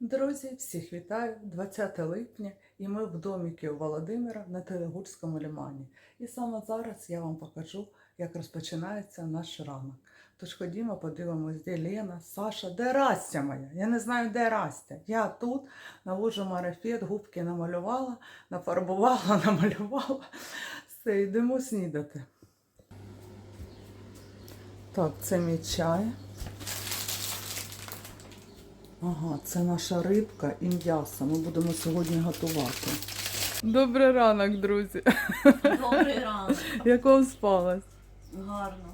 Друзі, всіх вітаю! 20 липня і ми в доміки у Володимира на Телегурському лимані. І саме зараз я вам покажу, як розпочинається наш ранок. Тож ходімо, подивимось, де Лена, Саша, де Растя моя? Я не знаю, де Растя. Я тут навожу марафет, губки намалювала, нафарбувала, намалювала. Все, йдемо снідати. Так, це мій чай. Ага, це наша рибка і м'ясо. Ми будемо сьогодні готувати. Добрий ранок, друзі. Добрий ранок. Як вам спалось? Гарно.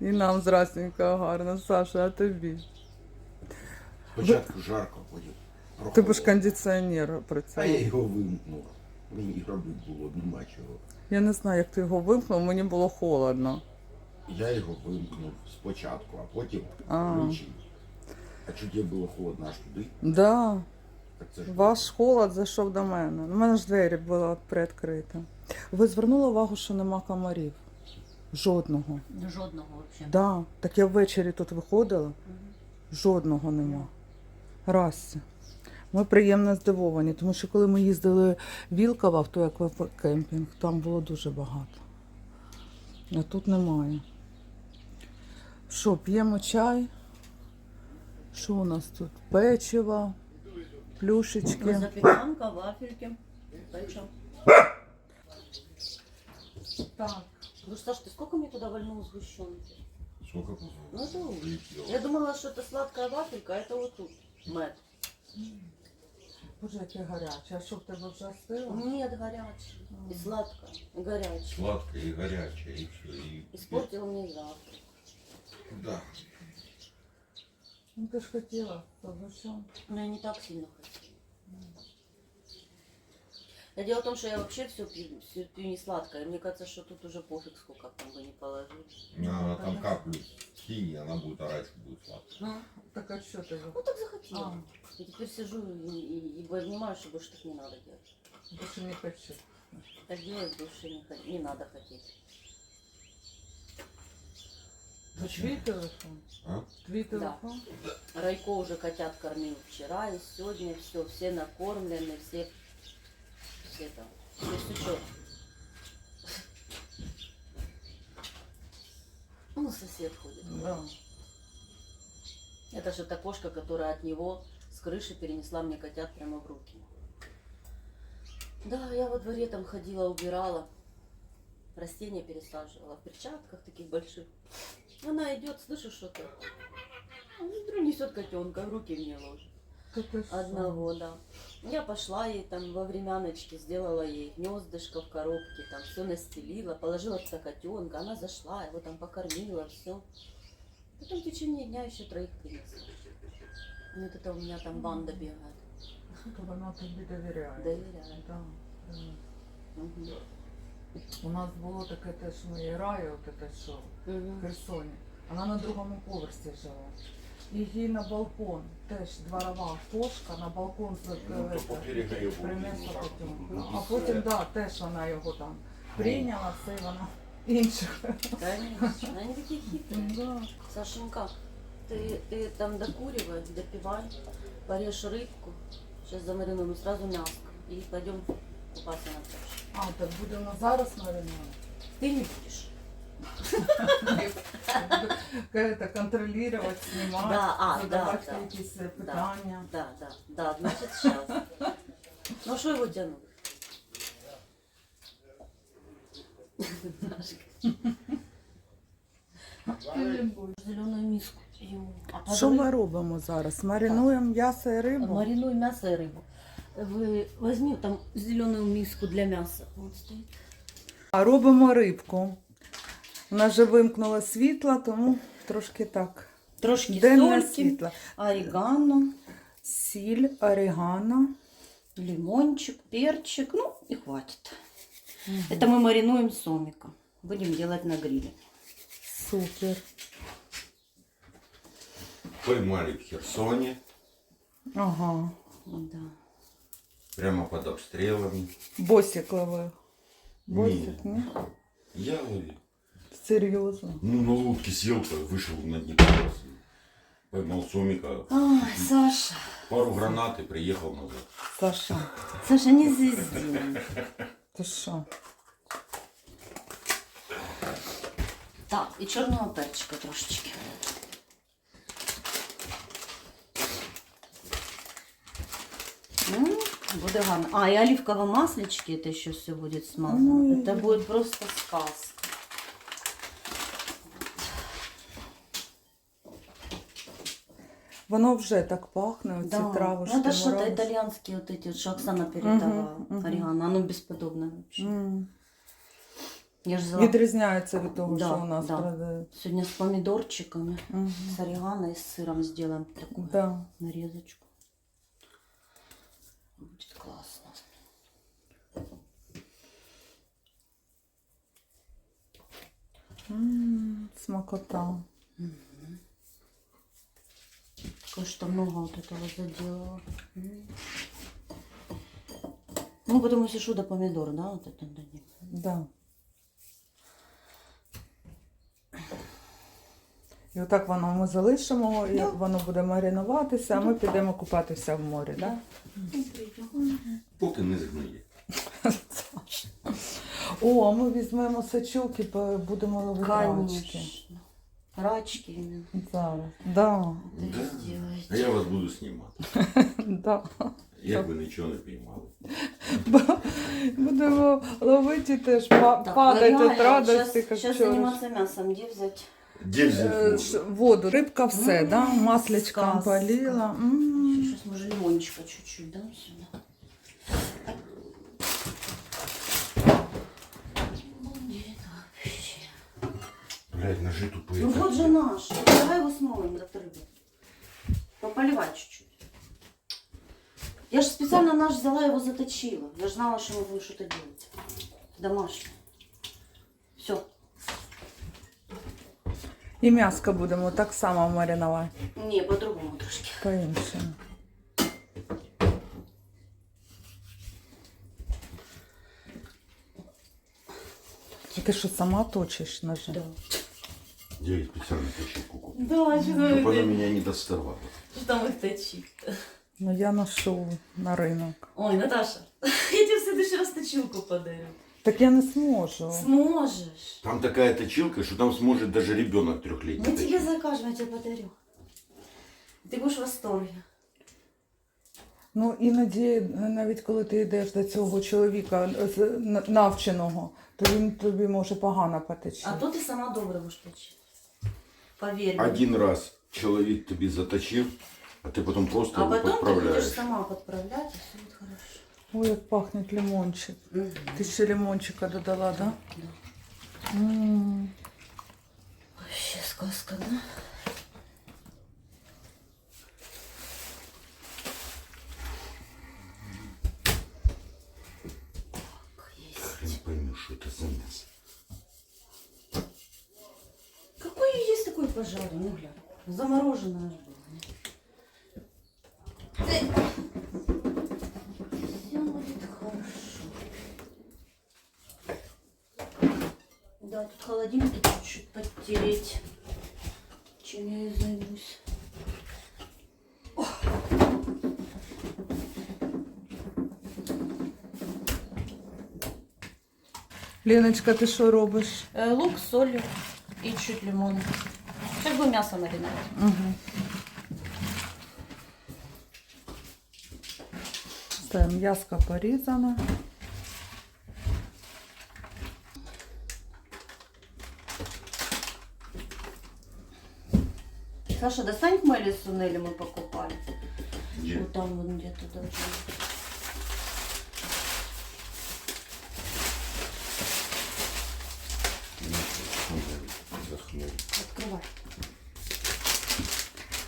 І нам здрастенько гарно, Саша, а тобі? Спочатку жарко, потім ж прохолодно. кондиціонер А я працює. його вимкнув. Мені робити було нема чого. Я не знаю, як ти його вимкнув, мені було холодно. Я його вимкнув спочатку, а потім А. включив. А чуть я було холодно аж туди, Да, так це ж ваш холод зайшов до мене. У мене ж двері були приоткриті. Ви звернули увагу, що нема комарів? Жодного. Жодного взагалі. Да, так я ввечері тут виходила, жодного нема. Расся. Ми приємно здивовані, тому що коли ми їздили в Вілково в той аквакемпінг, там було дуже багато. А тут немає. Що, п'ємо чай? Що у нас тут? Печиво, плюшечки. Запіканка, вафельки. Печем. Так. Ну, Саш, ты сколько мне туда вольнул сгущенки? Сколько Ну, это. Выпил. Я думала, что это сладкая вафелька, а это вот тут. Мед. Боже, яке гаряче. А що в тебе вже остило? Нет, горячая. И сладкая, и горячая. Сладкое и горячее, и все. И... Испортил мне завтрак. Да. Ну ти ж хотіла, то ви що? Но я не так сильно хотела. Дело в том, что я вообще все пью, все пью не сладкое. Мне кажется, что тут уже пофиг, сколько там бы не положили. Она там каплю кинь, и она будет орать, что будет сладко. Ну, Так а що ти? ну так захотела. А, И теперь сижу и, и, и понимаю, что больше так не надо делать. більше не хочу. Так делать больше не, не надо хотеть. Це твій телефон? А? Телефон? Райко уже котят кормил вчера и сегодня все, все накормлены, все, все там, все сучок. Ну, сосед ходит. Да. Это же та кошка, которая от него с крыши перенесла мне котят прямо в руки. Да, я во дворе там ходила, убирала, растения пересаживала в перчатках таких больших. Она идет, слышу что-то. Смотрю, несет котенка, в руки мне ложит. Та ти що? Одного, да. Я пошла ей там во времяночке, сделала ей гнездышко в коробке, там все настелила, положила туда котенка, она зашла, его там покормила, все. Потом в течение дня еще троих принесла. Ну, Вот это у меня там банда бегает. То вона тобі довіряє. Доверяю. Да. да. Мгм. У нас було таке теж моє раю, от те, що в Мгм. Херсоні. Вона на другому поверсі жила. І їй на балкон, теж дворова кошка, на балкон з- Ну, е, то поперега його принесла було. котенка. Ну, А потім, да, теж вона його там прийняла, все, і вона інших. Конечно, они такие хитрые. Да. Сашенька, ты, ты там докуривай, допивай, порежь рыбку, сейчас замаринуем и сразу мяско. И пойдем купаться на пляж. А, так будемо зараз маринувати. Ты не будешь. Это контролировать, снимать, Да, а, задавать да, да. якісь е, питання. Да, да, да, значит сейчас. Ну что его тянуть? Зеленую миску. Ему. А Що подавай- ми робимо зараз? Маринуємо м'ясо і рибу? Маринуй мясо и рыбу. Вы возьми там зеленую миску для мяса. Вот стоит. А робимо рибку. У нас же вимкнуло світло, тому трошки так. Трошки Денне сольки, світло. орегано, Сіль, орегано. лимончик, перчик. Ну и хватит. Это мы маринуем сомика. Будем делать на гриле. Супер. Поймали в Херсоне, Ага. Да. прямо под обстрелами. Босик ловив. Босик, ні? Я Серйозно. ну на лодке сел, вышел на Днепр. Поймал сомика, Ой, Саша. пару гранат и приехал назад. Саша, Саша, не звезди. ти що? Так, і чорного перчика трошечки. Буде гарно. А, і оливкове маслички, это еще все будет смазано. Ой. Это будет просто сказка. Воно вже так пахне, оці Да. травушки. Ну, это что-то мороз. итальянские вот эти, вот, что Оксана передавала. Мгм, мгм. Орегано, оно бесподобное вообще. М. Я же взяла Відрізняється від того, Да, що у нас да. продають. сегодня с помидорчиками, Мгм. с орегано и с сыром сделаем такую Да. нарезочку. М, Смакота. Такое, что много вот этого заделала. Ну, потом если что, до помидор, да, вот это дадим. Да. І отак воно ми залишимо, і Да. воно буде маринуватися, а ми підемо купатися в морі, так? Поки не згниє. О, а ми візьмемо сачок і будемо ловити рачки. Конечно. Рачки именно. Зараз. Да. Это Да. А я вас буду знімати. Да. Як ви нічого не піймали. Будемо ловити теж па- Так, падати реально, від радості, як Сейчас вчора. заниматься мясом, где взять? Де Е, взяти ш- Воду, рибка все, да? маслячком сказка. поліла. М. Сейчас мы же лимончика чуть-чуть дам сюда. Блядь, ножи тупые. Ну вот же наш. Давай его смоем до рыбы. Пополивать чуть-чуть. Я же специально наш взяла, его заточила. Я же знала, что мы будем что-то делать. Домашнее. Все. І м'яско будемо так само маринувати. Не, по-другому трошки. По-іншому. Ти що сама точиш ножи? Да. Я їй спеціально точилку купив. Да, Щоб вона мене не доставала. Что там их точить? Ну я ношу на ринок. Ой, Наташа, я тебе в следующий раз точилку подарю. Так я не зможу. Сможешь. Там такая точилка, что там сможет даже ребенок трехлетний. Мы тебе точить. закажем, я тебе подарю. Ты будешь в восторге. Ну іноді, навіть коли ти йдеш до цього чоловіка е, з- н- навченого, то він тобі може погано потече. А то ты сама добрая будешь точить. Поверь мне. Один раз чоловік тобі заточив, а ти потім просто А його потом ты підправляєш. будешь сама подправлять, и все будет хорошо. Ой, як пахне лимончик. Ти ще лимончика додала, да? Да. М. Вообще сказка, да? пожару, ну глянь. Заморожена аж була. Все будет хорошо. Да, тут холодильник, чуть-чуть подтереть. Чем я и займусь. Ліночка, ти що робиш? Э, лук, соль и чуть лимона. Сейчас бы мясо мариновать. Угу. Це м'яско порізане. Саша, достань к Мэлли Сунели мы покупали. Где? Вот там вот где-то должно быть.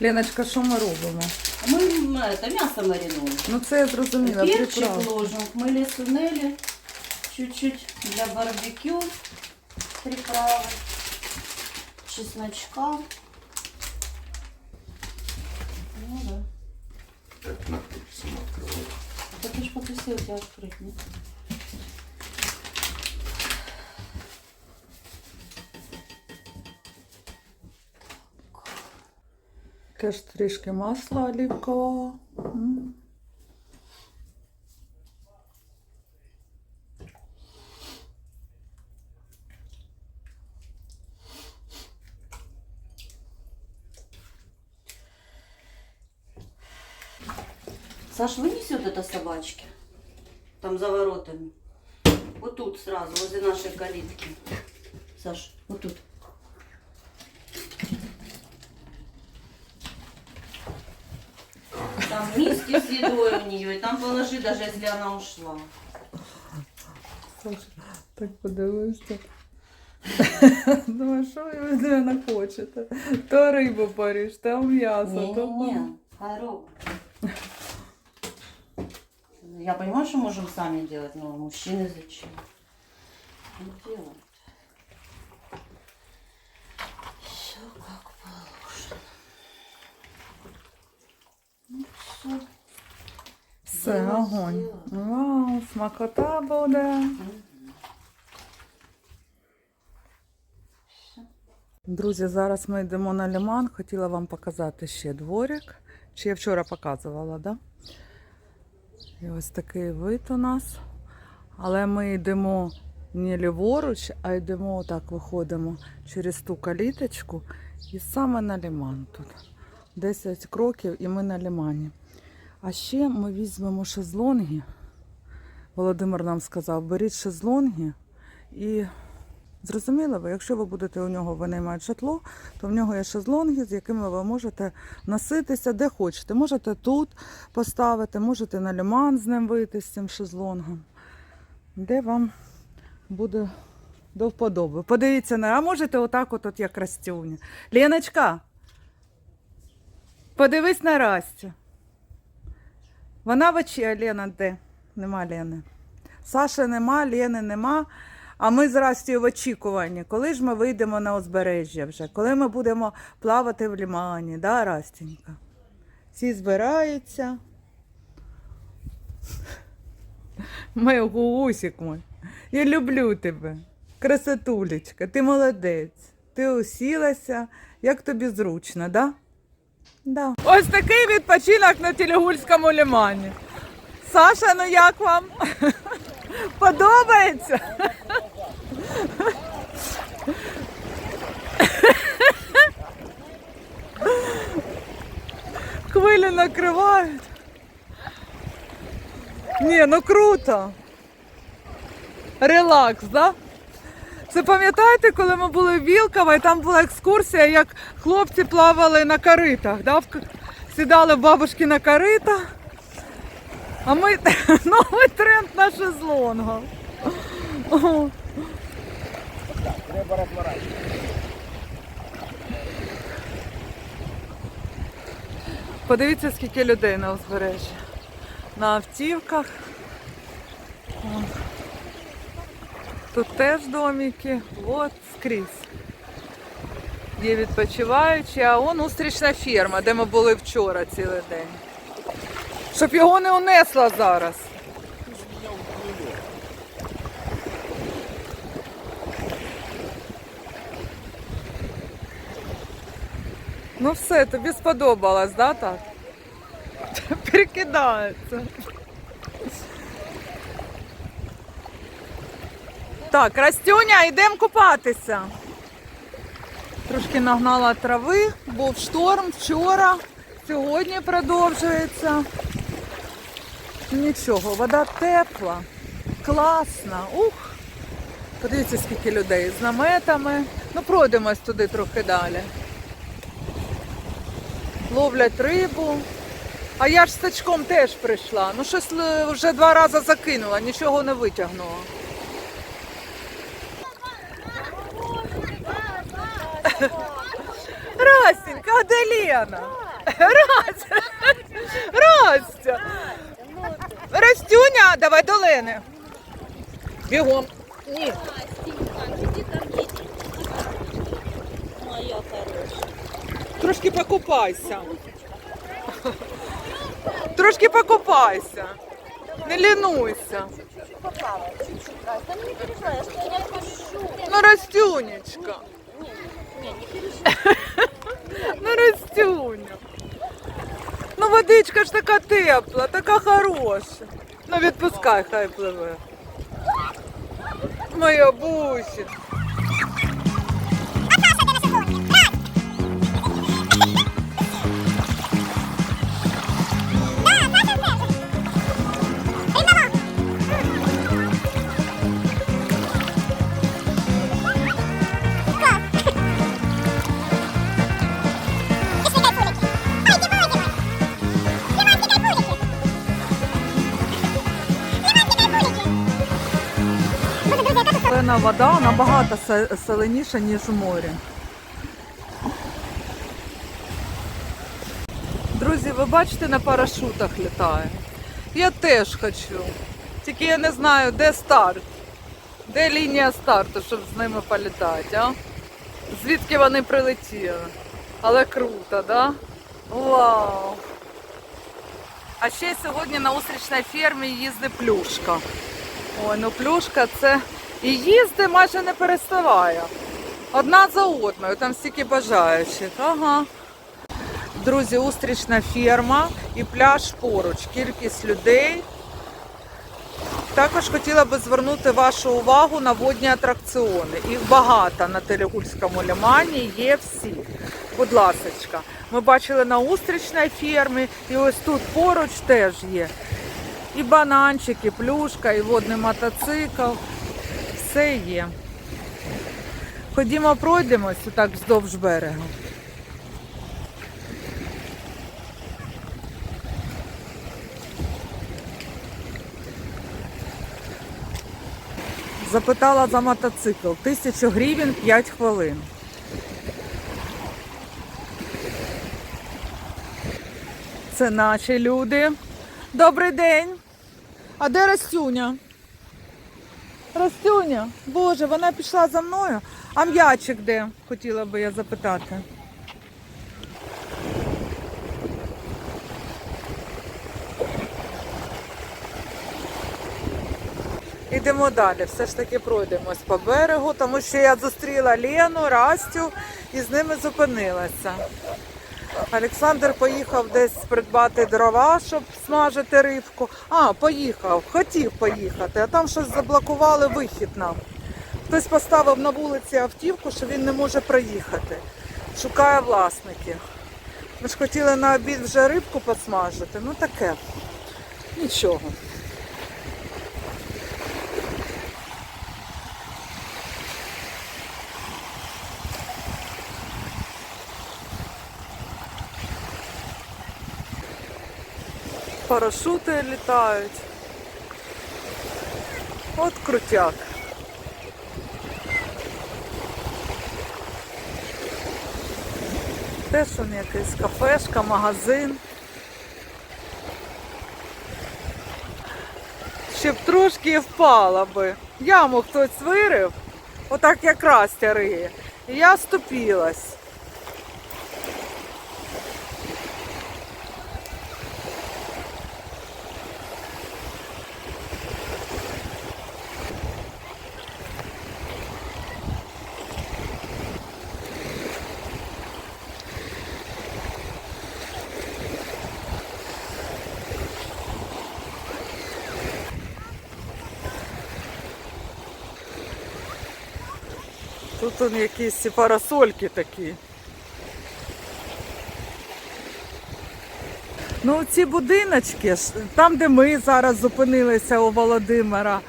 Леночка, що ми робимо? А мы м, это мясо маринуем. Ну це я зрозуміла, Перчик приправ. ложим, хмели сунели, чуть-чуть для барбекю, приправы, чесночка. Ну да. Так, на ты сама открывай. Так я ж попросила тебя открыть, нет? Теж трішки масла олівкового. Саш, вынеси вот это собачки. Там за воротами. Вот тут сразу, возле нашей калитки. Саш, вот тут. Миски с едой у нее, и там положи, даже если она ушла. Саша, так подивився. Думаю, що ви від мене хочете? То рибу поріж, то м'ясо, то. Корову. Я понимаю, что можем сами делать, но мужчины зачем? Не делают. Все, огонь. Вау, смакота буде. Друзі, зараз ми йдемо на лиман. Хотіла вам показати ще дворик. Чи я вчора показувала, да? І ось такий вид у нас. Але ми йдемо не ліворуч, а йдемо отак, виходимо через ту каліточку і саме на лиман тут. 10 кроків і ми на лимані. А ще ми візьмемо шезлонги. Володимир нам сказав, беріть шезлонги і зрозуміли ви, якщо ви будете у нього винаймати житло, то в нього є шезлонги, з якими ви можете носитися де хочете. Можете тут поставити, можете на лиман з ним вийти з цим шезлонгом, де вам буде до вподоби. Подивіться на, а можете отак, от, от як Растюня. Леночка, подивись на Растю. Вона в а Лена де? Нема Лени. Саші нема, Лени нема. А ми з Растю в очікуванні. Коли ж ми вийдемо на узбережжя вже? Коли ми будемо плавати в лімані, да, Растенька? Всі збираються. Мой гусик мой. Я люблю тебе. Красотулечка, ти молодець. Ти усілася, як тобі зручно, да? Да. Ось такий відпочинок на Телегульському лимані. Саша, ну як вам? Подобається? Хвилі накривають. Ні, ну круто. Релакс, да? Це пам'ятаєте, коли ми були в Вілково, і там була екскурсія, як хлопці плавали на коритах, да? Сідали бабушки на корита. А ми новий тренд на шезлонгах. О. Подивіться, скільки людей на узбережжі. На автівках. Тут теж домики, от скрізь. Є відпочиваючі, а он устрічна ферма, де ми були вчора цілий день. Щоб його не унесла зараз. Ну все, тобі сподобалось, да, так? Перекидається. Так, Растюня, йдемо купатися. Трошки нагнала трави, був шторм вчора, сьогодні продовжується. Нічого, вода тепла, класна. Ух! Подивіться, скільки людей з наметами. Ну, пройдемось туди трохи далі. Ловлять рибу. А я ж з тачком теж прийшла. Ну, щось е, вже два рази закинула, нічого не витягнула. Растенька, а де Лена? Растя! Растюня, давай до Лени. Бігом. Ні. Трошки покупайся. Трошки покупайся. Не лінуйся. Ну, Растюнечка. Ну, Растюня. Ну водичка ж така тепла, така хороша. Ну відпускай, хай пливе. Моя бусі. Солена вода набагато соленіша, ніж у морі. Друзі, ви бачите, на парашутах літає. Я теж хочу. Тільки я не знаю, де старт. Де лінія старту, щоб з ними політати, а? Звідки вони прилетіли? Але круто, да? Вау! А ще сьогодні на устрічній фермі їздить плюшка. Ой, ну плюшка це і їзди майже не переставає. Одна за одною, там стільки бажаючих. Ага. Друзі, устрічна ферма і пляж поруч. Кількість людей. Також хотіла би звернути вашу увагу на водні атракціони. Їх багато на Телегульському лимані, є всі. Будь ласочка. Ми бачили на устрічній фермі, і ось тут поруч теж є. І бананчик, і плюшка, і водний мотоцикл. Все є. Ходімо, пройдемось так вздовж берега. Запитала за мотоцикл. Тисячу гривень 5 хвилин. Це наші люди. Добрий день. А де Растюня? Растюня, боже, вона пішла за мною. А м'ячик де? Хотіла би я запитати. Ідемо далі, все ж таки пройдемось по берегу, тому що я зустріла Лену, Растю і з ними зупинилася. Олександр поїхав десь придбати дрова, щоб смажити рибку. А, поїхав, хотів поїхати, а там щось заблокували вихід нам. Хтось поставив на вулиці автівку, що він не може проїхати. Шукає власників. Ми ж хотіли на обід вже рибку посмажити, ну таке. Нічого. Парашути літають. От крутяк. Теж он якийсь кафешка, магазин. Щоб трошки впала би. Яму хтось вирив, отак як Растя. І я ступілась. Тут он якісь парасольки такі. Ну, ці будиночки, там, де ми зараз зупинилися у Володимира,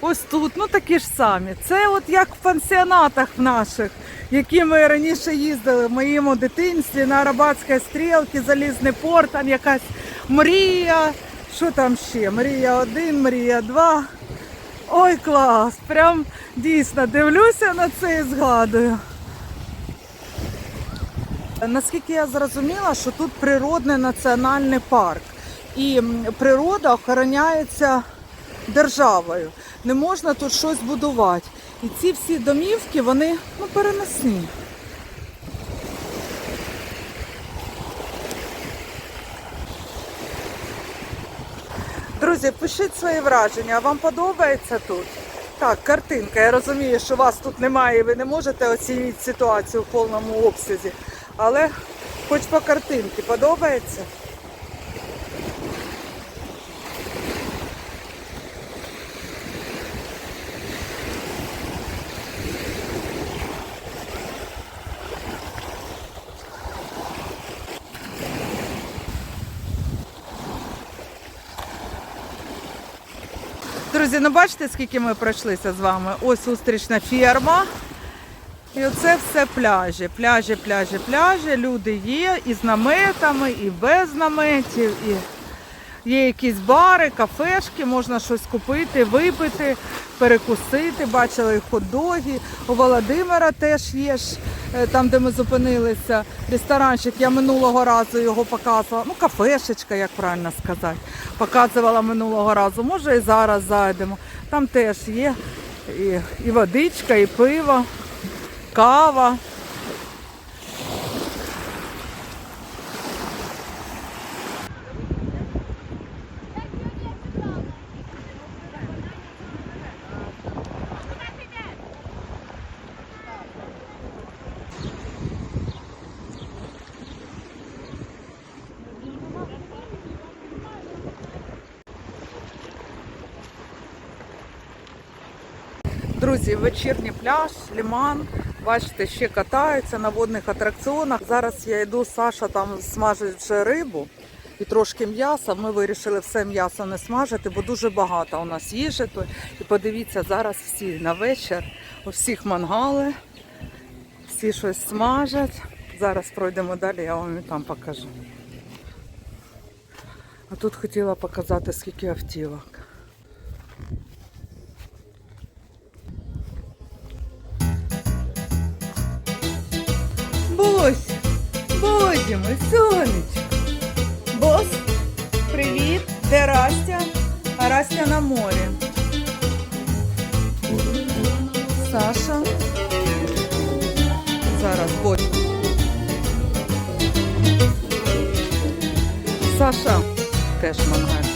ось тут, ну такі ж самі. Це от як в пансіонатах наших, які ми раніше їздили в моєму дитинстві на Арабатській стрілці, Залізний порт, там якась мрія. Що там ще? Мрія 1, мрія 2. Ой, клас! Прям дійсно дивлюся на це і згадую. Наскільки я зрозуміла, що тут природний національний парк. І природа охороняється державою. Не можна тут щось будувати. І ці всі домівки, вони ну, переносні. Друзі, пишіть свої враження. Вам подобається тут? Так, картинка. Я розумію, що вас тут немає, і ви не можете оцінити ситуацію в повному обсязі. Але хоч по картинці подобається? Друзі, ну бачите, скільки ми пройшлися з вами? Ось зустрічна ферма. І оце все пляжі. Пляжі, пляжі, пляжі. Люди є і з наметами, і без наметів. І є якісь бари, кафешки, можна щось купити, випити, перекусити. Бачили хот-доги. У Володимира теж є ж, там, де ми зупинилися, ресторанчик. Я минулого разу його показувала. Ну, кафешечка, як правильно сказати. Показувала минулого разу. Може і зараз зайдемо. Там теж є і, і водичка, і пиво, кава. Друзі, вечірній пляж, ліман. Бачите, ще катаються на водних атракціонах. Зараз я йду, Саша там смажить вже рибу і трошки м'яса. Ми вирішили все м'ясо не смажити, бо дуже багато у нас їжі. І подивіться, зараз всі на вечір, у всіх мангали, всі щось смажать. Зараз пройдемо далі, я вам і там покажу. А тут хотіла показати, скільки автівок. Бось, Боже мой, сонечко. Бос, привіт. Де Растя? А Растя на морі. Саша. Зараз, бось. Саша теж мангальчик.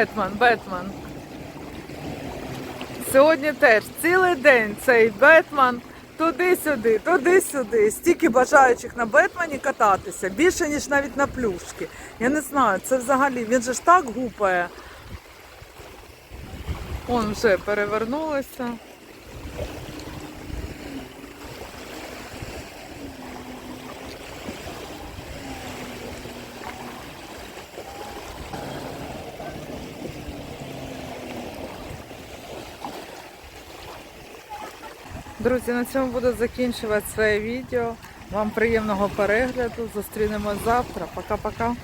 Бетмен, Бетмен. Сьогодні теж цілий день цей Бетмен туди-сюди, туди-сюди. Стільки бажаючих на Бетмені кататися, більше, ніж навіть на плюшки. Я не знаю, це взагалі, він же ж так гупає. Он вже перевернулися. Друзі, на цьому буду закінчувати своє відео. Вам приємного перегляду. Зустрінемось завтра. Пока-пока.